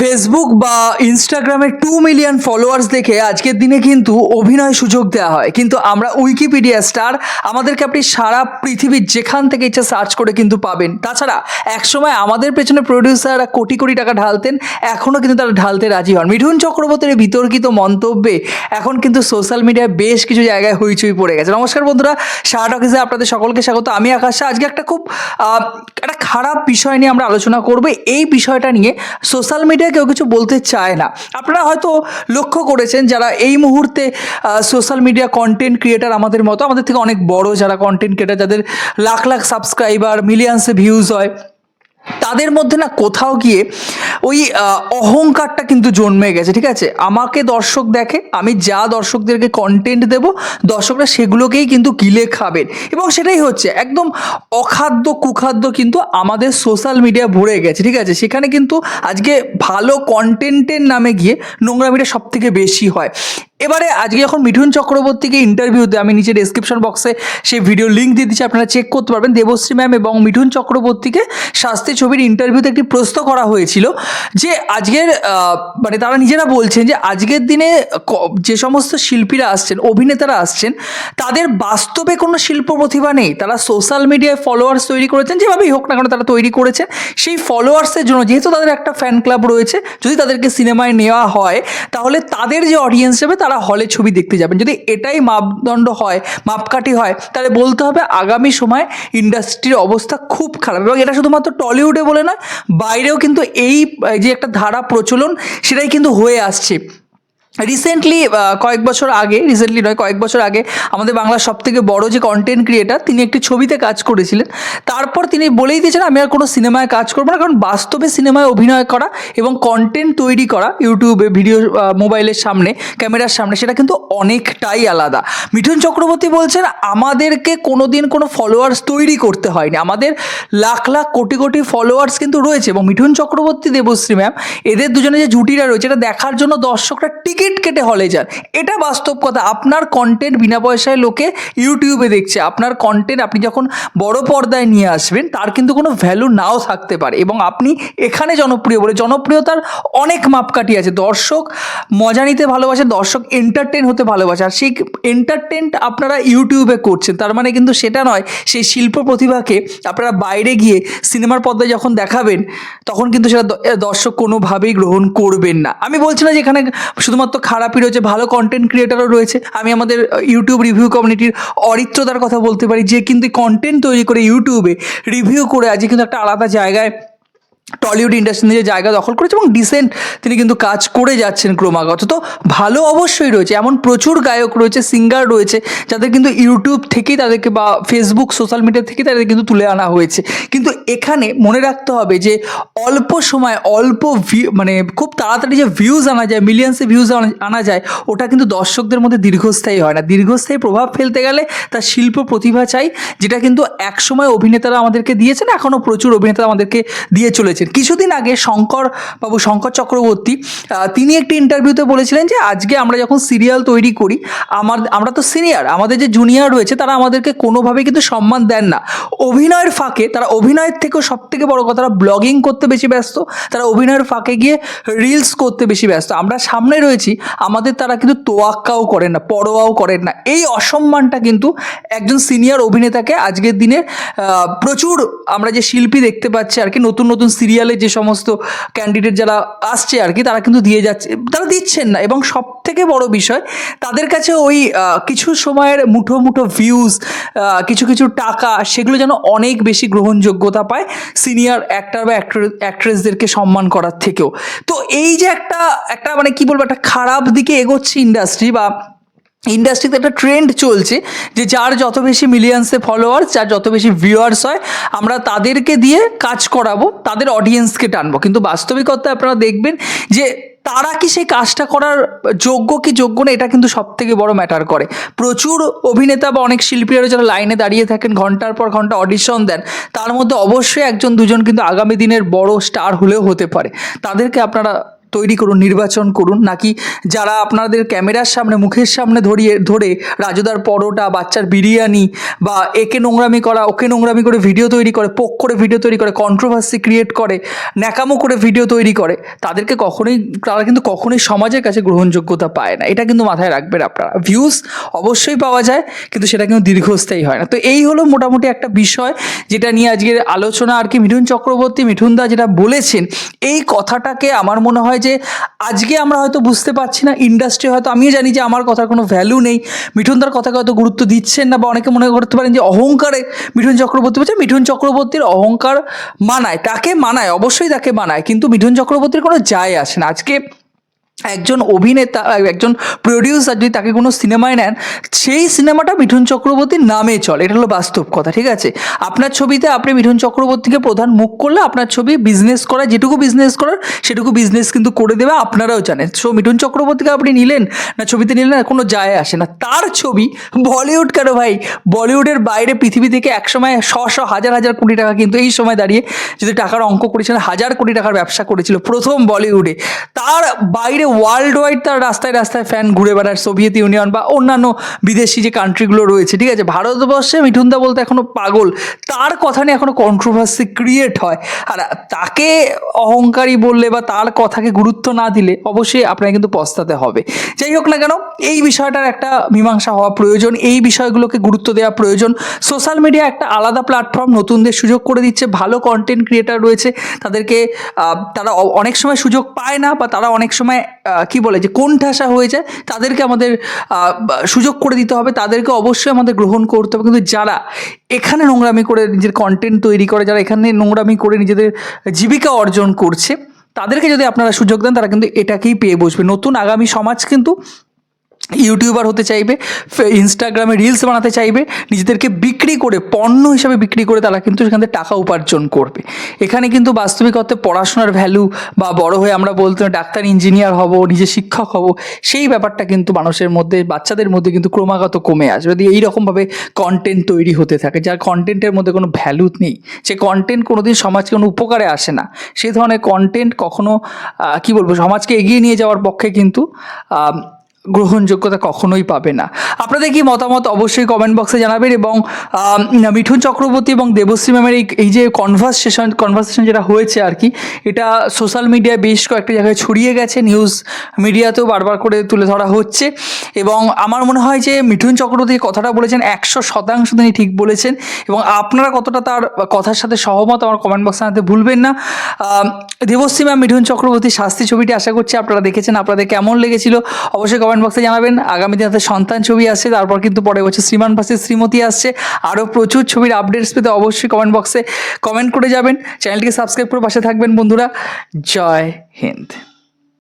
Facebook বা ইনস্টাগ্রামে two million followers দেখে আজকের দিনে কিন্তু অভিনয় সুযোগ দেওয়া হয়। কিন্তু আমরা উইকিপিডিয়া স্টার আমাদেরকে আপনি সারা পৃথিবীর যেখান থেকে ইচ্ছা সার্চ করে কিন্তু পাবেন। তাছাড়া একসময় আমাদের পেছনে প্রডিউসাররা কোটি কোটি টাকা ঢালতেন এখনও কিন্তু তারা ঢালতে রাজি হন। মিঠুন চক্রবর্তীর বিতর্কিত মন্তব্যে এখন কিন্তু সোশ্যাল মিডিয়ায় বেশ কিছু জায়গায় হইচই পড়ে গেছে। নমস্কার বন্ধুরা সারা টকিসে আপনাদের সকলকে স্বাগত। আমি আকাশা আজকে একটা খুব একটা খারাপ বিষয় নিয়ে আমরা আলোচনা করব। এই বিষয়টা নিয়ে সোশ্যাল মিডিয়া কেউ কিছু বলতে চায় না। আপনারা হয়তো লক্ষ্য করেছেন যারা এই মুহূর্তে সোশ্যাল মিডিয়া কন্টেন্ট ক্রিয়েটার আমাদের মতো, আমাদের থেকে অনেক বড় যারা কন্টেন্ট ক্রিয়েটার যাদের লাখ লাখ সাবস্ক্রাইবার মিলিয়ন্সে ভিউজ হয় তাদের মধ্যে না কোথাও গিয়ে ওই অহংকারটা কিন্তু জন্মে গেছে, ঠিক আছে? আমাকে দর্শক দেখে, আমি যা দর্শকদেরকে কন্টেন্ট দেব, দর্শকরা সেগুলোকেই কিন্তু গিলে খাবেন। এবং সেটাই হচ্ছে, একদম অখাদ্য কুখাদ্য কিন্তু আমাদের সোশ্যাল মিডিয়া ভরে গেছে, ঠিক আছে? সেখানে কিন্তু আজকে ভালো কন্টেন্টের নামে গিয়ে নোংরামিটা সব থেকে বেশি হয়। এবারে আজকে যখন মিঠুন চক্রবর্তীকে ইন্টারভিউতে আমি নিচে ডেসক্রিপশন বক্সে সেই ভিডিও লিঙ্ক দিয়ে দিচ্ছি, আপনারা চেক করতে পারবেন। দেবশ্রী ম্যাম এবং মিঠুন চক্রবর্তীকে শাস্তি ছবির ইন্টারভিউতে একটি প্রশ্ন করা হয়েছিল যে আজকের মানে তারা নিজেরা বলছেন যে আজকের দিনে যে সমস্ত শিল্পীরা আসছেন, অভিনেতারা আসছেন, তাদের বাস্তবে কোনো শিল্প প্রতিভা নেই। তারা সোশ্যাল মিডিয়ায় ফলোয়ার্স তৈরি করেছেন, যেভাবেই হোক না কেন তারা তৈরি করেছেন। সেই ফলোয়ার্সের জন্য যেহেতু তাদের একটা ফ্যান ক্লাব রয়েছে, যদি তাদেরকে সিনেমায় নেওয়া হয়, তাহলে তাদের যে অডিয়েন্স যাবে, তারা হলে ছবি দেখতে যাবেন। যদি এটাই মাপদণ্ড হয়, মাপকাঠি হয়, তাহলে বলতে হবে আগামী সময় ইন্ডাস্ট্রির অবস্থা খুব খারাপ। এবং এটা শুধুমাত্র টলিউডে বলে না বাইরেও কিন্তু এই যে একটা ধারা প্রচলন, সেটাই কিন্তু হয়ে আসছে। রিসেন্টলি কয়েক বছর আগে রিসেন্টলি নয়, কয়েক বছর আগে আমাদের বাংলার সব থেকে বড় যে কন্টেন্ট ক্রিয়েটার তিনি একটি ছবিতে কাজ করেছিলেন। তারপর তিনি বলেই দিয়েছেন, আমি আর কোনো সিনেমায় কাজ করব না, কারণ বাস্তবে সিনেমায় অভিনয় করা এবং কন্টেন্ট তৈরি করা ইউটিউবে ভিডিও মোবাইলের সামনে ক্যামেরার সামনে, সেটা কিন্তু অনেকটাই আলাদা। মিঠুন চক্রবর্তী বলছেন, আমাদেরকে কোনো দিন কোনো ফলোয়ার্স তৈরি করতে হয়নি। আমাদের লাখ লাখ কোটি কোটি ফলোয়ার্স কিন্তু রয়েছে। এবং মিঠুন চক্রবর্তী দেবশ্রী ম্যাম এদের দুজনে যে জুটিরা রয়েছে, এটা দেখার জন্য দর্শকরা টিকিট কেটে হলে যান। এটা বাস্তব কথা। আপনার কন্টেন্ট বিনা পয়সায় লোকে ইউটিউবে দেখছে। আপনার কন্টেন্ট আপনি যখন বড় পর্দায় নিয়ে আসবেন, তার কিন্তু কোনো ভ্যালু নাও থাকতে পারে। এবং আপনি এখানে জনপ্রিয় বলে, জনপ্রিয়তার অনেক মাপকাঠি আছে। দর্শক মজা নিতে ভালোবাসে, দর্শক এন্টারটেন হতে ভালোবাসে। আর সেই এন্টারটেনটা আপনারা ইউটিউবে করছেন, তার মানে কিন্তু সেটা নয়, সেই শিল্প প্রতিভাকে আপনারা বাইরে গিয়ে সিনেমার পর্দায় যখন দেখাবেন, তখন কিন্তু সেটা দর্শক কোনোভাবেই গ্রহণ করবেন না। আমি বলছি না যে এখানে শুধুমাত্র খারাপই রয়েছে, ভালো কন্টেন্ট ক্রিয়েটারও রয়েছে। আমি আমাদের ইউটিউব রিভিউ কমিউনিটির অরিত্রতার কথা বলতে পারি, যে কিন্তু কন্টেন্ট তৈরি করে ইউটিউবে রিভিউ করে আজকে কিন্তু একটা আলাদা জায়গায় টলিউড ইন্ডাস্ট্রি নিজের জায়গা দখল করেছে এবং ডিসেন্ট তিনি কিন্তু কাজ করে যাচ্ছেন ক্রমাগত। তো ভালো অবশ্যই রয়েছে, এমন প্রচুর গায়ক রয়েছে সিঙ্গার রয়েছে, যাদের কিন্তু ইউটিউব থেকেই তাদেরকে বা ফেসবুক সোশ্যাল মিডিয়া থেকেই তাদের কিন্তু তুলে আনা হয়েছে। কিন্তু এখানে মনে রাখতে হবে যে অল্প সময় অল্প ভিউ মানে খুব তাড়াতাড়ি যে ভিউজ আনা যায় মিলিয়ন্সে ভিউজ আনা যায়, ওটা কিন্তু দর্শকদের মধ্যে দীর্ঘস্থায়ী হয় না। দীর্ঘস্থায়ী প্রভাব ফেলতে গেলে তার শিল্প প্রতিভা চাই, যেটা কিন্তু একসময় অভিনেতারা আমাদেরকে দিয়েছেন এখনও প্রচুর অভিনেতা আমাদেরকে দিয়ে চলেছেন কিছুদিন আগে শঙ্কর বাবু, শঙ্কর চক্রবর্তী তিনি একটি ইন্টারভিউতে বলেছিলেন যে, আজকে আমরা যখন সিরিয়াল তৈরি করি, আমার, আমরা তো সিনিয়র আমাদের যে জুনিয়র রয়েছে, তারা আমাদেরকে কোনোভাবেই কিন্তু সম্মান দেন না। অভিনয়ের ফাঁকে, তারা অভিনয়ের থেকেও সব থেকে বড় কথা, তারা ব্লগিং করতে বেশি ব্যস্ত, তারা অভিনয়ের ফাঁকে গিয়ে রিলস করতে বেশি ব্যস্ত। আমরা সামনে রয়েছি, আমাদের তারা কিন্তু তোয়াক্কাও করেন না, পরোয়াও করেন না। এই অসম্মানটা কিন্তু একজন সিনিয়র অভিনেতাকে আজকের দিনে প্রচুর আমরা যে শিল্পী দেখতে পাচ্ছি, আর কি নতুন নতুন সিরিয়ালে যে সমস্ত ক্যান্ডিডেট যারা আসছে আর কি, তারা কিন্তু দিয়ে যাচ্ছে, তারা দিচ্ছেন না। এবং সব থেকে বড় বিষয়, তাদের কাছে ওই কিছু সময়ের মুঠো মুঠো ভিউজ কিছু কিছু টাকা, সেগুলো যেন অনেক বেশি গ্রহণযোগ্যতা পায় সিনিয়র অ্যাক্টর বা অ্যাক্ট্রেসদেরকে সম্মান করার থেকেও। তো এই যে একটা একটা মানে কি বলব, একটা খারাপ দিকে এগোচ্ছে ইন্ডাস্ট্রি বা ইন্ডাস্ট্রিতে একটা ট্রেন্ড চলছে যে যার যত বেশি মিলিয়ন্সে ফলোয়ার্স যার যত বেশি ভিউয়ার্স হয়, আমরা তাদেরকে দিয়ে কাজ করাবো, তাদের অডিয়েন্সকে টানবো। কিন্তু বাস্তবিকতায় আপনারা দেখবেন যে তারা কি সেই কাজটা করার যোগ্য কি যোগ্য না, এটা কিন্তু সব থেকে বড় ম্যাটার করে। প্রচুর অভিনেতা বা অনেক শিল্পীরা যারা লাইনে দাঁড়িয়ে থাকেন, ঘণ্টার পর ঘণ্টা অডিশন দেন, তার মধ্যে অবশ্যই একজন দুজন কিন্তু আগামী দিনের বড় স্টার হলেও হতে পারে। তাদেরকে আপনারা তৈরি করুন, নির্বাচন করুন। নাকি যারা আপনাদের ক্যামেরার সামনে, মুখের সামনে ধরিয়ে, ধরে রাজুদার পরোটা, বাচ্চার বিরিয়ানি বা একে নোংরামি করা, ওকে নোংরামি করে ভিডিও তৈরি করে, পোক করে ভিডিও তৈরি করে কন্ট্রোভার্সি ক্রিয়েট করে, ন্যাকামো করে ভিডিও তৈরি করে, তাদেরকে কখনোই, তারা কিন্তু কখনোই সমাজের কাছে গ্রহণযোগ্যতা পায় না। এটা কিন্তু মাথায় রাখবেন আপনারা। ভিউজ অবশ্যই পাওয়া যায়, কিন্তু সেটা কিন্তু দীর্ঘস্থায়ী হয় না। তো এই হলো মোটামুটি একটা বিষয় যেটা নিয়ে আজকের আলোচনা আর কি। মিঠুন চক্রবর্তী, মিঠুন দা যেটা বলেছেন, এই কথাটাকে আমার মনে হয় যে আজকে আমরা হয়তো বুঝতে পারছি না ইন্ডাস্ট্রি হয়তো, আমিও জানি যে আমার কথার কোনো ভ্যালু নেই। মিঠুনদার কথাকে হয়তো গুরুত্ব দিচ্ছেন না, বা অনেকে মনে করতে পারেন যে অহংকারে মিঠুন চক্রবর্তী, বলছে মিঠুন চক্রবর্তীর অহংকার মানায়, তাকে মানায়, অবশ্যই তাকে মানায়, কিন্তু মিঠুন চক্রবর্তীর কোনো যায় আসে না। আজকে একজন অভিনেতা, একজন প্রডিউসার যদি তাকে কোনো সিনেমায় নেন, সেই সিনেমাটা মিঠুন চক্রবর্তীর নামে চলে। এটা হলো বাস্তব কথা, ঠিক আছে? আপনার ছবিতে আপনি মিঠুন চক্রবর্তীকে প্রধান মুখ করলে আপনার ছবি বিজনেস করা যেটুকু বিজনেস করার, সেটুকু বিজনেস কিন্তু করে দেবে, আপনারাও জানেন। সো মিঠুন চক্রবর্তীকে আপনি নিলেন, না ছবিতে নিলেন না কোনো যায় আসে না। তার ছবি বলিউড কেন ভাই? বলিউডের বাইরে পৃথিবী থেকে একসময় শ শ হাজার হাজার কোটি টাকা কিন্তু এই সময় দাঁড়িয়ে যদি টাকার অঙ্ক করেছিলেন, হাজার কোটি টাকার ব্যবসা করেছিল প্রথম বলিউডে। তার বাইরে ওয়ার্ল্ড ওয়াইড তার রাস্তায় রাস্তায় ফ্যান ঘুরে বেড়ায় সোভিয়েত ইউনিয়ন বা অন্যান্য বিদেশি যে কান্ট্রিগুলো রয়েছে, ঠিক আছে? ভারতবর্ষে মিঠুনদা বলতে এখনও পাগল। তার কথা নিয়ে এখনও কন্ট্রোভার্সি ক্রিয়েট হয়। আর তাকে অহংকারী বললে বা তার কথাকে গুরুত্ব না দিলে অবশ্যই আপনাকে কিন্তু পস্তাতে হবে। যাই হোক না কেন, এই বিষয়টার একটা মীমাংসা হওয়া প্রয়োজন, এই বিষয়গুলোকে গুরুত্ব দেওয়া প্রয়োজন। সোশ্যাল মিডিয়া একটা আলাদা প্ল্যাটফর্ম নতুনদের সুযোগ করে দিচ্ছে, ভালো কন্টেন্ট ক্রিয়েটার রয়েছে। তাদেরকে তারা অনেক সময় সুযোগ পায় না বা তারা অনেক সময় কি বলে যে কোন ঠাসা হয়ে যায়, তাদেরকে আমাদের সুযোগ করে দিতে হবে, তাদেরকে অবশ্যই আমাদের গ্রহণ করতে হবে। কিন্তু যারা এখানে নোংরামি করে নিজের কন্টেন্ট তৈরি করে, যারা এখানে নোংরামি করে নিজেদের জীবিকা অর্জন করছে, তাদেরকে যদি আপনারা সুযোগ দেন, তারা কিন্তু এটাকেই পেয়ে বসবে। নতুন আগামী সমাজ কিন্তু ইউটিউবার হতে চাইবে ইনস্টাগ্রামে রিলস বানাতে চাইবে, নিজেদেরকে বিক্রি করে, পণ্য হিসাবে বিক্রি করে তারা কিন্তু সেখান থেকে টাকা উপার্জন করবে। এখানে কিন্তু বাস্তবিক অর্থে পড়াশোনার ভ্যালু বা বড় হয়ে আমরা বলতে ডাক্তার ইঞ্জিনিয়ার হব, নিজে শিক্ষক হব, সেই ব্যাপারটা কিন্তু মানুষের মধ্যে, বাচ্চাদের মধ্যে কিন্তু ক্রমাগত কমে আসবে। যদি এইরকমভাবে কন্টেন্ট তৈরি হতে থাকে, যার কন্টেন্টের মধ্যে কোনো ভ্যালু নেই, সে কন্টেন্ট কোনোদিন সমাজকে কোনো উপকারে আসে না সেই ধরনের কন্টেন্ট কখনো কি বলব, সমাজকে এগিয়ে নিয়ে যাওয়ার পক্ষে কিন্তু গ্রহণযোগ্যতা কখনোই পাবে না। আপনাদের কি মতামত অবশ্যই কমেন্ট বক্সে জানাবেন এবং মিঠুন চক্রবর্তী এবং দেবশ্রী ম্যামের এই এই যে কনভারসেশন কনভারসেশন যেটা হয়েছে আর কি, এটা সোশ্যাল মিডিয়ায় বেশ কয়েকটা জায়গায় ছড়িয়ে গেছে। নিউজ মিডিয়াতেও বারবার করে তুলে ধরা হচ্ছে। এবং আমার মনে হয় যে মিঠুন চক্রবর্তী কথাটা বলেছেন, একশো শতাংশ তিনি ঠিক বলেছেন এবং আপনারা কতটা তার কথার সাথে সহমত আমার কমেন্ট বক্সে জানাতে ভুলবেন না। দেবশ্রী ম্যাম মিঠুন চক্রবর্তী শাস্তি ছবিটি আশা করছি আপনারা দেখেছেন, আপনাদের কেমন লেগেছিল? অবশ্যই কমেন্ট বক্সে জানাবেন। আগামী দিনে তাদের সন্তান ছবি আসছে, তারপর কিন্তু পরে বছর শ্রীমান ভাসে শ্রীমতী আসছে। আরও প্রচুর ছবির আপডেটস পেতে অবশ্যই কমেন্ট বক্সে কমেন্ট করে যাবেন। চ্যানেলটিকে সাবস্ক্রাইব করে পাশে থাকবেন বন্ধুরা। জয় হিন্দ।